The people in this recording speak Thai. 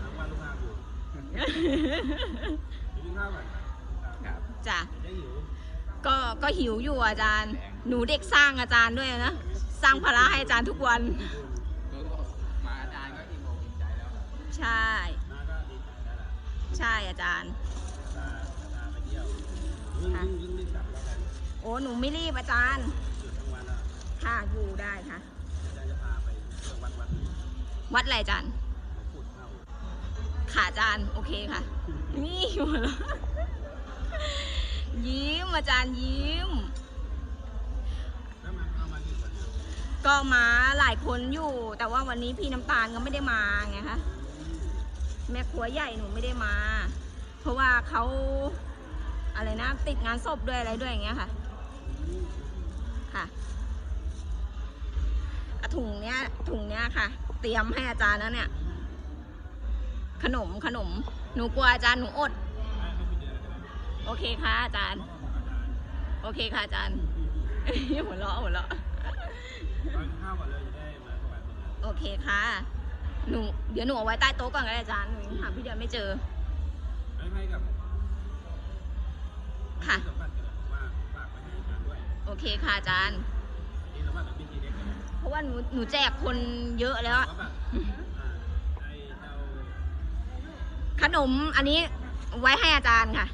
ทั้งวันลูกค้าอยู่ไปกินข้าวก่อนครับจ้ะได้หิวก็ก็หิวอยู่อาจารย์ หนูเด็กสร้างอาจารย์ด้วยนะ สร้างภาระให้อาจารย์ทุกวันก็มาอาจารย์ก็อิ่มอกอิ่มใจแล้วใช่ น้าก็ดีใจได้ละใช่อาจารย์ ตาตาไปเที่ยวยิ่งยิ่งยิ่งรีบกลับแล้วกันโอ้หนูไม่รีบอาจารย์ หยุดทั้งวันแล้วค่ะอยู่ได้ค่ะ อาจารย์จะพาไปเที่ยววัดวัดหนึ่งวัดอะไรอาจารย์ จารย์ โอเคค่ะ นี่หัวเราะยิ้มอาจารย์ยิ้ม ก็มาหลายคนอยู่ แต่ว่าวันนี้พี่น้ำตาลก็ไม่ได้มาไงคะแม่ครัวใหญ่หนูไม่ได้มา เพราะว่าเขาอะไรนะติดงานศพด้วยอะไรด้วยอย่างเงี้ยค่ะ ค่ะอะถุงเนี้ยถุงเนี้ยค่ะ เตรียมให้อาจารย์แล้วเนี่ย ขนมขนม หนูกลัวอาจารย์หนูอด โอเคค่ะอาจารย์ โอเคค่ะอาจารย์หัวเราะหัวเราะตอนข้าวเลยจะได้มาะโอเคค่ะ หนูเดี๋ยวหนูเอาไว้ใต้โต๊ะก่อนก็ได้อาจารย์หนูหาพี่เดียไม่เจอค่ะโอเคค่ะอาจารย์เป็นพิธีเล็กเลยเพราะว่าหนูหนูแจกคนเยอะแล้วอะ ขนมอันนี้ไว้ให้อาจารย์ค่ะ